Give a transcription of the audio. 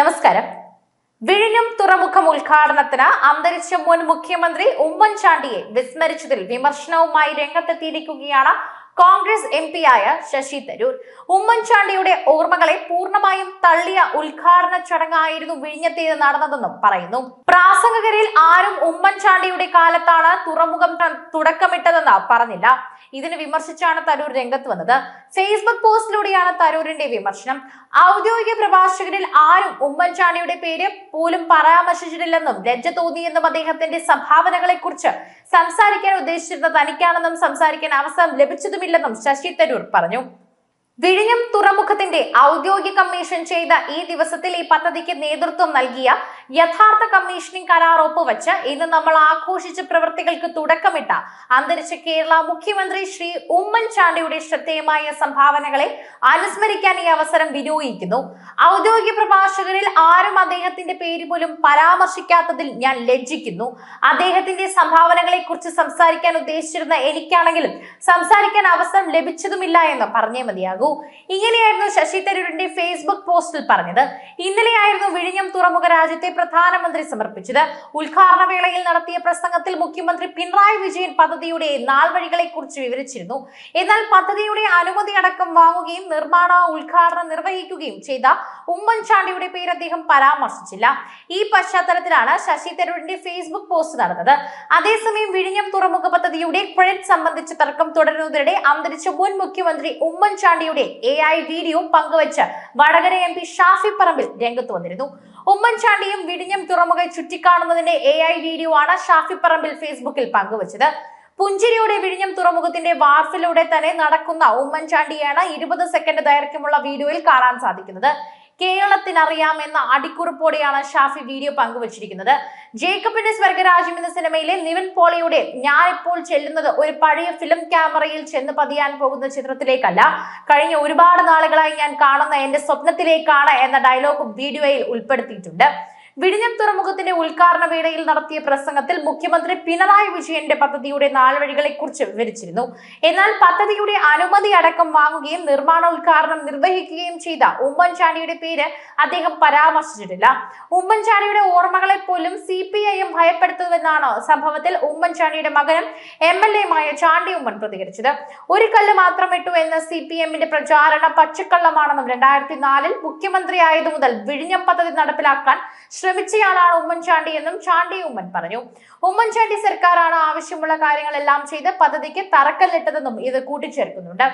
നമസ്കാരം. വിഴിഞ്ഞം തുറമുഖം ഉദ്ഘാടനത്തിന് അന്തരിച്ച മുൻ മുഖ്യമന്ത്രി ഉമ്മൻചാണ്ടിയെ വിസ്മരിച്ചതിൽ വിമർശനവുമായി രംഗത്തെത്തിയിരിക്കുകയാണ് കോൺഗ്രസ് എം ആയ ശശി തരൂർ. ഉമ്മൻചാണ്ടിയുടെ ഓർമ്മകളെ പൂർണമായും തള്ളിയ ഉദ്ഘാടന ചടങ്ങായിരുന്നു വിഴിഞ്ഞത്തേത് നടന്നതെന്നും പറയുന്നു. പ്രാസംഗകരിൽ ആരും ഉമ്മൻചാണ്ടിയുടെ കാലത്താണ് തുറമുഖം തുടക്കമിട്ടതെന്ന് പറഞ്ഞില്ല. ഇതിന് വിമർശിച്ചാണ് തരൂർ രംഗത്ത് വന്നത്. ഫേസ്ബുക്ക് പോസ്റ്റിലൂടെയാണ് തരൂരിന്റെ വിമർശനം. ഔദ്യോഗിക പ്രഭാഷകരിൽ ആരും ഉമ്മൻചാണ്ടിയുടെ പേര് പോലും പരാമർശിച്ചിട്ടില്ലെന്നും ലജ്ജ തോന്നിയെന്നും അദ്ദേഹത്തിന്റെ സംഭാവനകളെ കുറിച്ച് സംസാരിക്കാൻ ഉദ്ദേശിച്ചിരുന്ന തനിക്കാണെന്നും സംസാരിക്കാൻ അവസരം ലഭിച്ചതുമില്ലെന്നും ശശി തരൂർ പറഞ്ഞു. വിഴിഞ്ഞം തുറമുഖത്തിന്റെ ഔദ്യോഗിക കമ്മീഷൻ ചെയ്ത ഈ ദിവസത്തിൽ ഈ പദ്ധതിക്ക് നേതൃത്വം നൽകിയ യഥാർത്ഥ കമ്മീഷനിങ് കരാർ ഒപ്പുവെച്ച് ഇന്ന് നമ്മൾ ആഘോഷിച്ച പ്രവൃത്തികൾക്ക് തുടക്കമിട്ട അന്തരിച്ച കേരള മുഖ്യമന്ത്രി ശ്രീ ഉമ്മൻചാണ്ടിയുടെ ശ്രദ്ധേയമായ സംഭാവനകളെ അനുസ്മരിക്കാൻ ഈ അവസരം വിനിയോഗിക്കുന്നു. ഔദ്യോഗിക പ്രഭാഷകരിൽ ആരും അദ്ദേഹത്തിന്റെ പേര് പോലും പരാമർശിക്കാത്തതിൽ ഞാൻ ലജ്ജിക്കുന്നു. അദ്ദേഹത്തിന്റെ സംഭാവനകളെ കുറിച്ച് സംസാരിക്കാൻ ഉദ്ദേശിച്ചിരുന്ന എനിക്കാണെങ്കിലും സംസാരിക്കാൻ അവസരം ലഭിച്ചതുമില്ല എന്ന് പറഞ്ഞേ മതിയാകൂ. ഇങ്ങനെയായിരുന്നു ശശി തരൂരിന്റെ ഫേസ്ബുക്ക് പോസ്റ്റിൽ പറഞ്ഞത്. ഇന്നലെയായിരുന്നു വിഴിഞ്ഞം തുറമുഖ രാജ്യത്തെ പ്രധാനമന്ത്രി സമർപ്പിച്ചത്. ഉദ്ഘാടന വേളയിൽ നടത്തിയ പ്രസംഗത്തിൽ മുഖ്യമന്ത്രി പിണറായി വിജയൻ പദ്ധതിയുടെ നാൾവഴികളെ കുറിച്ച് വിവരിച്ചിരുന്നു. എന്നാൽ പദ്ധതിയുടെ അനുമതി അടക്കം വാങ്ങുകയും നിർമ്മാണ ഉദ്ഘാടനം നിർവഹിക്കുകയും ചെയ്ത ഉമ്മൻചാണ്ടിയുടെ പേര് അദ്ദേഹം പരാമർശിച്ചില്ല. ഈ പശ്ചാത്തലത്തിലാണ് ശശി തരൂരിന്റെ ഫേസ്ബുക്ക് പോസ്റ്റ് നടന്നത്. അതേസമയം വിഴിഞ്ഞം തുറമുഖ പദ്ധതിയുടെ ക്രെഡിറ്റ് സംബന്ധിച്ച തർക്കം തുടരുന്നതിനിടെ അന്തരിച്ച മുൻ മുഖ്യമന്ത്രി ഉമ്മൻചാണ്ടിയുടെ എ ഐ വീഡിയോ പങ്കുവച്ച് വടകര എം പി ഷാഫി പറമ്പിൽ രംഗത്ത് വന്നിരുന്നു. ഉമ്മൻചാണ്ടിയും വിഴിഞ്ഞം തുറമുഖ ചുറ്റിക്കാണുന്നതിന്റെ എ ഐ വീഡിയോ ആണ് ഷാഫി പറമ്പിൽ ഫേസ്ബുക്കിൽ പങ്കുവച്ചത്. പുഞ്ചിരിയുടെ വിഴിഞ്ഞം തുറമുഖത്തിന്റെ വാർഫിലൂടെ തന്നെ നടക്കുന്ന ഉമ്മൻചാണ്ടിയാണ് ഇരുപത് സെക്കൻഡ് ദൈർഘ്യമുള്ള വീഡിയോയിൽ കാണാൻ സാധിക്കുന്നത്. കേരളത്തിനറിയാമെന്ന അടിക്കുറിപ്പോടെയാണ് ഷാഫി വീഡിയോ പങ്കുവച്ചിരിക്കുന്നത്. ജേക്കബിന്റെ സ്വർഗരാജ്യം എന്ന സിനിമയിലെ നിവിൻ പോളിയുടെ ഞാനിപ്പോൾ ചെല്ലുന്നത് ഒരു പഴയ ഫിലിം ക്യാമറയിൽ ചെന്ന് പതിയാൻ പോകുന്ന ചിത്രത്തിലേക്കല്ല. കഴിഞ്ഞ ഒരുപാട് നാളുകളായി ഞാൻ കാണുന്ന എന്റെ സ്വപ്നത്തിലേക്കാണ് എന്ന ഡയലോഗ് വീഡിയോയിൽ ഉൾപ്പെടുത്തിയിട്ടുണ്ട്. വിഴിഞ്ഞം തുറമുഖത്തിന്റെ ഉദ്ഘാടന വേളയിൽ നടത്തിയ പ്രസംഗത്തിൽ മുഖ്യമന്ത്രി പിണറായി വിജയന്റെ പദ്ധതിയുടെ നാൾവഴികളെ കുറിച്ച് വിവരിച്ചിരുന്നു. എന്നാൽ പദ്ധതിയുടെ അനുമതി അടക്കം വാങ്ങുകയും നിർമ്മാണ ഉദ്ഘാടനം നിർവഹിക്കുകയും ചെയ്ത ഉമ്മൻചാണ്ടിയുടെ പേര് അദ്ദേഹം പരാമർശിച്ചിട്ടില്ല. ഉമ്മൻചാണ്ടിയുടെ ഓർമ്മകളെ പോലും സി പി ഐ എം ഭയപ്പെടുത്തുന്നുവെന്നാണ് സംഭവത്തിൽ ഉമ്മൻചാണ്ടിയുടെ മകനും എം എൽ എയുമായ ചാണ്ടി ഉമ്മൻ പ്രതികരിച്ചത്. ഒരു കല്ല് മാത്രം ഇട്ടു എന്ന സി പി എമ്മിന്റെ പ്രചാരണ പച്ചക്കള്ളമാണെന്നും രണ്ടായിരത്തി നാലിൽ മുഖ്യമന്ത്രിയായതു മുതൽ വിഴിഞ്ഞം പദ്ധതി നടപ്പിലാക്കാൻ ശ്രമിച്ചയാളാണ് ഉമ്മൻചാണ്ടി എന്നും ചാണ്ടി ഉമ്മൻ പറഞ്ഞു. ഉമ്മൻചാണ്ടി സർക്കാരാണ് ആവശ്യമുള്ള കാര്യങ്ങളെല്ലാം ചെയ്ത് പദ്ധതിക്ക് തറക്കല്ലിട്ടതെന്നും ഇത് കൂട്ടിച്ചേർക്കുന്നുണ്ട്.